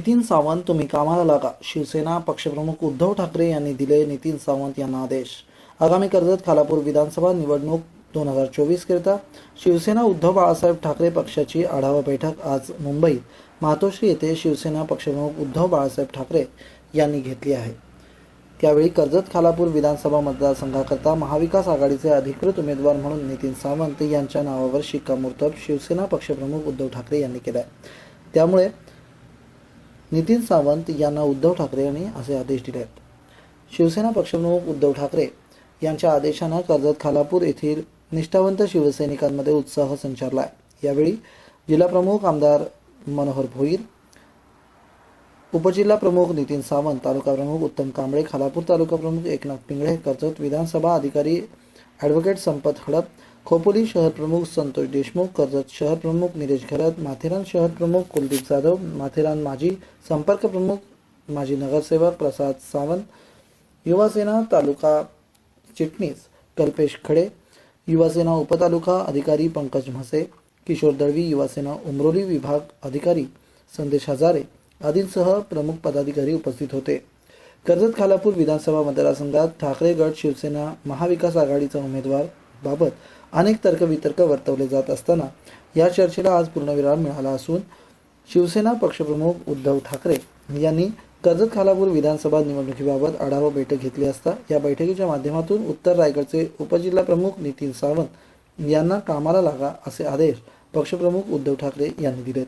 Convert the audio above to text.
नितीन सावंत तुम्ही कामाला लागा. शिवसेना पक्षप्रमुख उद्धव ठाकरे यांनी दिले नितीन सावंत यांना आदेश. आगामी कर्जत खालापूर विधानसभा निवडणूक दोन हजार चोवीस करिता शिवसेना उद्धव बाळासाहेब ठाकरे पक्षाची आढावा बैठक आज मुंबईत. मातोश्री येथे शिवसेना पक्षप्रमुख उद्धव बाळासाहेब ठाकरे यांनी घेतली आहे. त्यावेळी कर्जत खालापूर विधानसभा मतदारसंघाकरता महाविकास आघाडीचे अधिकृत उमेदवार म्हणून नितीन सावंत यांच्या नावावर शिक्कामोर्तब शिवसेना पक्षप्रमुख उद्धव ठाकरे यांनी केलाय. आहे त्यामुळे नितीन सावंत यांना उद्धव ठाकरे यांनी असे आदेश दिले आहेत. शिवसेना पक्षप्रमुख उद्धव ठाकरे यांच्या आदेशानं कर्जत खालापूर येथील निष्ठावंत शिवसैनिकांमध्ये उत्साह संचारला आहे यावेळी जिल्हाप्रमुख आमदार मनोहर भोईर उपजिल्हा प्रमुख नितीन सावंत तालुका प्रमुख उत्तम कांबळे खालापूर तालुका प्रमुख एकनाथ पिंगळे कर्जत विधानसभा अधिकारी ॲडव्होकेट संपत हडप खोपोली शहर प्रमुख संतोष देशमुख कर्जत शहर प्रमुख निलेश घरत माथेरान शहर प्रमुख कुलदीप जाधव माथेरान माजी संपर्क प्रमुख माजी नगरसेवक प्रसाद सावंत युवासेना तालुका चिटणीस कल्पेश खडे युवासेना उपतालुका अधिकारी पंकज म्हसे किशोर दळवी युवासेना उमरोली विभाग अधिकारी संदेश हजारे आदींसह प्रमुख पदाधिकारी उपस्थित होते. कर्जत खालापूर विधानसभा मतदारसंघात ठाकरे गट शिवसेना महाविकास आघाडीचा उमेदवार बाबत अनेक तर्कवितर्क वर्तवले जात असताना या चर्चेला आज पूर्णविराम मिळाला असून शिवसेना पक्षप्रमुख उद्धव ठाकरे यांनी कर्जत खालापूर विधानसभा निवडणुकीबाबत आढावा बैठक घेतली असता या बैठकीच्या माध्यमातून उत्तर रायगडचे उपजिल्हा प्रमुख नितीन सावंत यांना कामाला लागा असे आदेश पक्षप्रमुख उद्धव ठाकरे यांनी दिलेत.